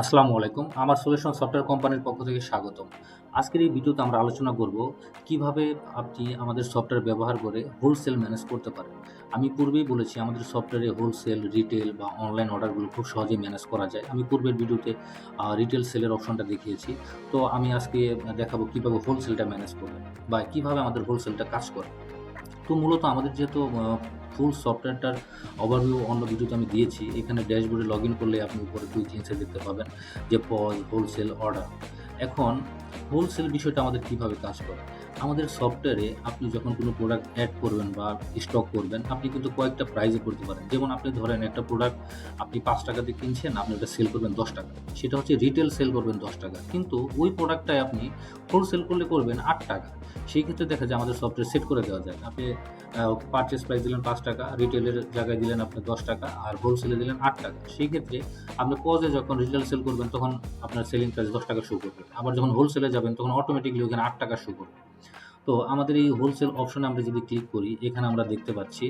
আসসালামু আলাইকুম, আমার সলিউশন সফটওয়্যার কোম্পানির পক্ষ থেকে স্বাগতম। আজকের এই ভিডিওতে আমরা আলোচনা করব কীভাবে আপনি আমাদের সফটওয়্যার ব্যবহার করে হোলসেল ম্যানেজ করতে পারেন। আমি পূর্বেই বলেছি, আমাদের সফটওয়্যারে হোলসেল রিটেল বা অনলাইন অর্ডারগুলো খুব সহজেই ম্যানেজ করা যায়। আমি পূর্বের ভিডিওতে রিটেল সেলের অপশনটা দেখিয়েছি। তো আমি আজকে দেখাবো কীভাবে হোলসেলটা ম্যানেজ করবেন বা কীভাবে আমাদের হোলসেলটা কাজ করে। তো মূলত আমাদের যেহেতু ফুল সফটওয়্যারটার ওভারভিউ অন্য ভিডিওতে আমি দিয়েছি, এখানে ড্যাশবোর্ডে লগ ইন করলে আপনি উপরে দুই জিনিসে দেখতে পাবেন, যে পজ হোলসেল অর্ডার এখন হোলসেল বিষয়টা আমাদের কীভাবে কাজ করে? আমাদের সফটওয়্যারে আপনি যখন কোনো প্রোডাক্ট অ্যাড করবেন বা স্টক করবেন, আপনি কিন্তু কয়েকটা প্রাইজে করতে পারেন। যেমন আপনি ধরেন একটা প্রোডাক্ট আপনি পাঁচ টাকাতে কিনছেন, আপনি ওটা সেল করবেন দশ টাকা। সেটা হচ্ছে রিটেল সেল করবেন দশ টাকা। কিন্তু ওই প্রোডাক্টটাই আপনি হোলসেল করলে করবেন আট টাকা। সেই ক্ষেত্রে দেখা যায় আমাদের সফটওয়্যার সেট করে দেওয়া যায়। আপনি পারচেস প্রাইস দিলেন পাঁচ টাকা রিটেলের জায়গায় দিলেন আপনি দশ টাকা আর হোলসেলে দিলেন আট টাকা। সেই ক্ষেত্রে আপনি পজে যখন রিটেল সেল করবেন, তখন আপনার সেলিং প্রাইস দশ টাকা শো করবে। আবার যখন হোলসেলে যাবেন, তখন অটোমেটিকলি ওখানে আট টাকা শো করবে। তো আমাদের এই হোলসেল অপশনে আমরা যদি ক্লিক করি, এখানে আমরা দেখতে পাচ্ছি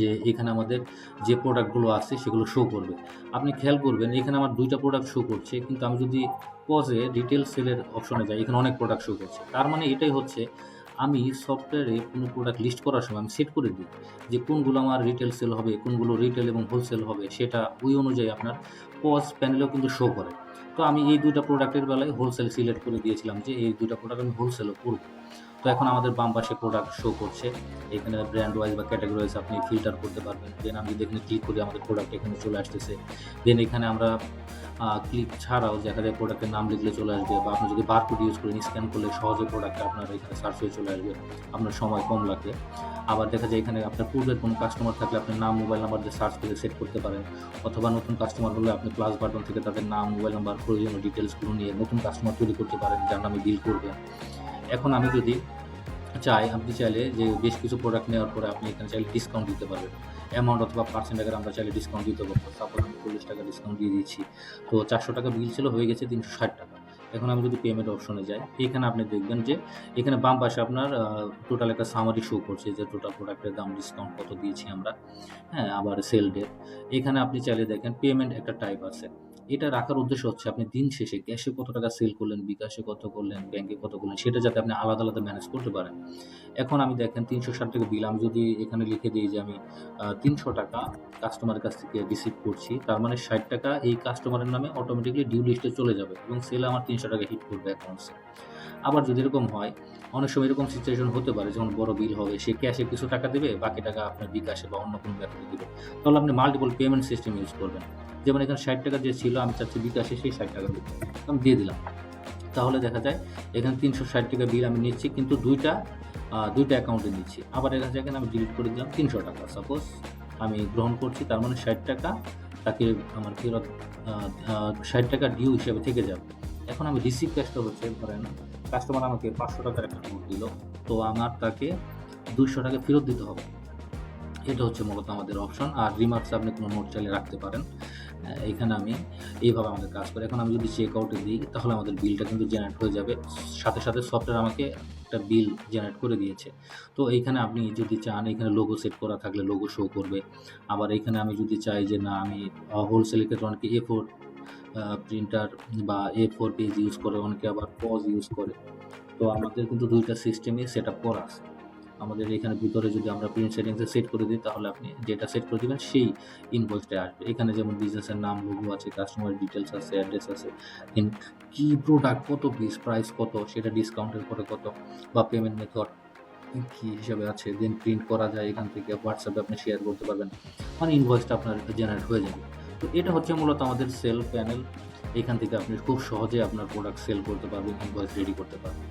যে এখানে আমাদের যে প্রোডাক্টগুলো আছে সেগুলো শো করবে। আপনি খেয়াল করবেন, এখানে আমার দুইটা প্রোডাক্ট শো করছে, কিন্তু আমি যদি পজে রিটেল সেলের অপশনে যাই, এখানে অনেক প্রোডাক্ট শো করছে। তার মানে এটাই হচ্ছে আমি সফটওয়্যারে কোনো প্রোডাক্ট লিস্ট করার সময় আমি সেট করে দিই যে কোনগুলো আমার রিটেল সেল হবে, কোনগুলো রিটেল এবং হোলসেল হবে, সেটা ওই অনুযায়ী আপনার পজ প্যানেলেও কিন্তু শো করে। তো আমি এই দুটা প্রোডাক্টের বেলায় হোলসেল সিলেক্ট করে দিয়েছিলাম যে এই দুটা প্রোডাক্ট আমি হোলসেলও করব। তো এখন আমাদের বাম পাশে প্রোডাক্ট শো করছে। এখানে ব্র্যান্ড ওয়াইজ বা ক্যাটাগরি ওয়াইজ আপনি ফিল্টার করতে পারবেন। দেন আমি যদি এখানে ক্লিক করি, আমাদের প্রোডাক্ট এখানে চলে আসতেছে। দেন এখানে আমরা ক্লিক ছাড়াও দেখা যায় প্রোডাক্টের নাম লিখলে চলে আসবে বা আপনি যদি বারকোড ইউজ করেন স্ক্যান করলে সহজে প্রোডাক্টটা আপনার এখানে সার্চ হয়ে চলে আসবে। আপনার সময় কম লাগবে। আবার দেখা যায় এখানে আপনার পূর্বের কোনো কাস্টমার থাকলে আপনি নাম মোবাইল নাম্বার দিয়ে সার্চ করে সেট করতে পারেন। অথবা নতুন কাস্টমার হলে আপনি প্লাস বাটন থেকে তাদের নাম মোবাইল নাম্বার প্রয়োজনীয় ডিটেলসগুলো নিয়ে নতুন কাস্টমার তৈরি করতে পারেন, যার নামে ডিল করবেন। এখন আমি যদি চাই, আপনি চাইলে যে বেশ কিছু প্রোডাক্ট নেওয়ার পরে আপনি এখানে চাইলে ডিসকাউন্ট দিতে পারবেন। অ্যামাউন্ট অথবা পার্সেন্ট আকারে আমরা চাইলে ডিসকাউন্ট দিতে পারব। সাপোজ আমি চল্লিশ টাকা ডিসকাউন্ট দিয়ে দিচ্ছি। তো চারশো টাকা বিল ছিল, হয়ে গেছে তিনশো ষাট টাকা। এখন আমি যদি পেমেন্ট অপশনে যাই, এখানে আপনি দেখবেন যে এখানে বাম পাশে আপনার টোটাল একটা সামারি শো করছে যে টোটাল প্রোডাক্টের দাম ডিসকাউন্ট কত দিয়েছি আমরা। হ্যাঁ আবার সেল ডেট এখানে আপনি চাইলে দেখেন পেমেন্ট একটা টাইপ আছে। এটা রাখার উদ্দেশ্য হচ্ছে আপনি দিন শেষে ক্যাশে কত টাকা সেল করলেন, বিকাশে কত করলেন ব্যাংকে কত করলেন, সেটা যাতে আপনি আলাদা আলাদা ম্যানেজ করতে পারেন। এখন আমি দেখেন তিনশো ষাট টাকা বিল আমি যদি এখানে লিখে দিই যে আমি তিনশো টাকা কাস্টমারের কাছ থেকে রিসিভ করছি, তার মানে ষাট টাকা এই কাস্টমারের নামে অটোমেটিকলি ডিউ লিস্টে চলে যাবে এবং সেলে আমার তিনশো টাকা হিট করবে অ্যাকাউন্টসে আবার যদি এরকম হয়, অনেক সময় এরকম সিচুয়েশন হতে পারে, যেমন বড় বিল হবে, সে ক্যাশে কিছু টাকা দেবে, বাকি টাকা আপনার বিকাশে বা অন্য কোনো ব্যাপারে দেবে। তাহলে আপনি মাল্টিপল পেমেন্ট সিস্টেম ইউজ করবেন। যেমন এখানে ষাট টাকা যে ছিল, আমি চাচ্ছি বিকাশে সেই ষাট টাকা দিতে। আমি দিয়ে দিলাম। তাহলে দেখা যায়, এখানে তিনশো ষাট টাকা বিল আমি নিচ্ছি, কিন্তু দুইটা দুইটা অ্যাকাউন্টে নিচ্ছি আবার এখানে এখানে আমি ডিলিট করে দিলাম, তিনশো টাকা। সাপোজ আমি গ্রহণ করছি, তার মানে ষাট টাকা তাকে আমার ফেরত ষাট টাকা ডিউ হিসেবে থেকে যাবে। এখন আমি রিসিভ ক্যাশটা হচ্ছে, ধরেন কাস্টমার আমাকে পাঁচশো টাকার একটা নোট দিল, তো আমার তাকে দুশো টাকা ফেরত দিতে হবে। এটা হচ্ছে মূলত আমাদের অপশন আর রিমার্কস আপনি কোনো নোট চালিয়ে রাখতে পারেন। এখানে আমি এইভাবে আমাদের কাজ করি। এখন আমি যদি চেক আউটে দিই, তাহলে আমাদের বিলটা কিন্তু জেনারেট হয়ে যাবে। সাথে সাথে সফটওয়্যার আমাকে একটা বিল জেনারেট করে দিয়েছে। তো এইখানে আপনি যদি চান, এখানে লোগো সেট করা থাকলে লোগো শো করবে। আবার এখানে আমি যদি চাই যে, না, আমি হোলসেলের ক্ষেত্রে অনেকে এ ফোর প্রিন্টার বা এ ফোর পেজ ইউজ করে, অনেকে আবার পজ ইউজ করে। তো আমাদের কিন্তু দুইটা সিস্টেমই সেট আপ করা আছে। আমাদের এখানে ভিতরে যদি আমরা প্রিন্ট সেটিংসে সেট করে দিই, তাহলে আপনি যেটা সেট করে দেবেন, সেই ইনভয়েসটা আসবে। এখানে যেমন বিজনেসের নাম লোগো আছে কাস্টমার ডিটেলস আছে অ্যাড্রেস আছে কি প্রোডাক্ট কত পিস প্রাইস কত, সেটা ডিসকাউন্টের পরে কত, বা পেমেন্ট মেথড কী হিসাবে আছে দেন প্রিন্ট করা যায় এখান থেকে হোয়াটসঅ্যাপে আপনি শেয়ার করতে পারবেন। মানে ইনভয়েসটা আপনার জেনারেট হয়ে যাবে। তো এটা হচ্ছে মূলত আমাদের সেল প্যানেল এখান থেকে আপনি খুব সহজে আপনার প্রোডাক্ট সেল করতে পারবেন ইনভয়েস রেডি করতে পারবেন।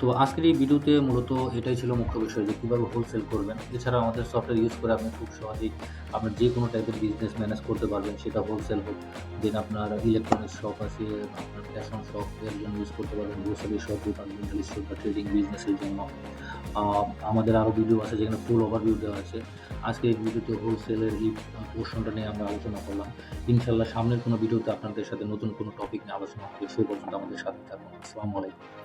তো আজকের এই ভিডিওতে মূলত এটাই ছিল মুখ্য বিষয় যে কীভাবে হোলসেল করবেন। এছাড়া আমাদের সফটওয়্যার ইউজ করে আপনি খুব সহজেই আপনার যে কোনো টাইপের বিজনেস ম্যানেজ করতে পারবেন। সেটা হোলসেল হোক দেন আপনার ইলেকট্রনিক্স শপ আছে, আপনার ফ্যাশন শপ এর জন্য ইউজ করতে পারবেন গ্রোসারি শপ ডিপার্টমেন্টাল স্টোর বা ট্রেডিং বিজনেসের জন্য। আমাদের আরও ভিডিও আছে যেখানে ফুল ওভারভিউ দেওয়া আছে। আজকে এই ভিডিওতে হোলসেলের এই পোর্শনটা নিয়ে আমরা আলোচনা করলাম। ইনশাল্লাহ সামনের কোনো ভিডিওতে আপনাদের সাথে নতুন কোনো টপিক নিয়ে আলোচনা হবে, সে পর্যন্ত আমাদের সাথে থাকুন। আসসালামু আলাইকুম।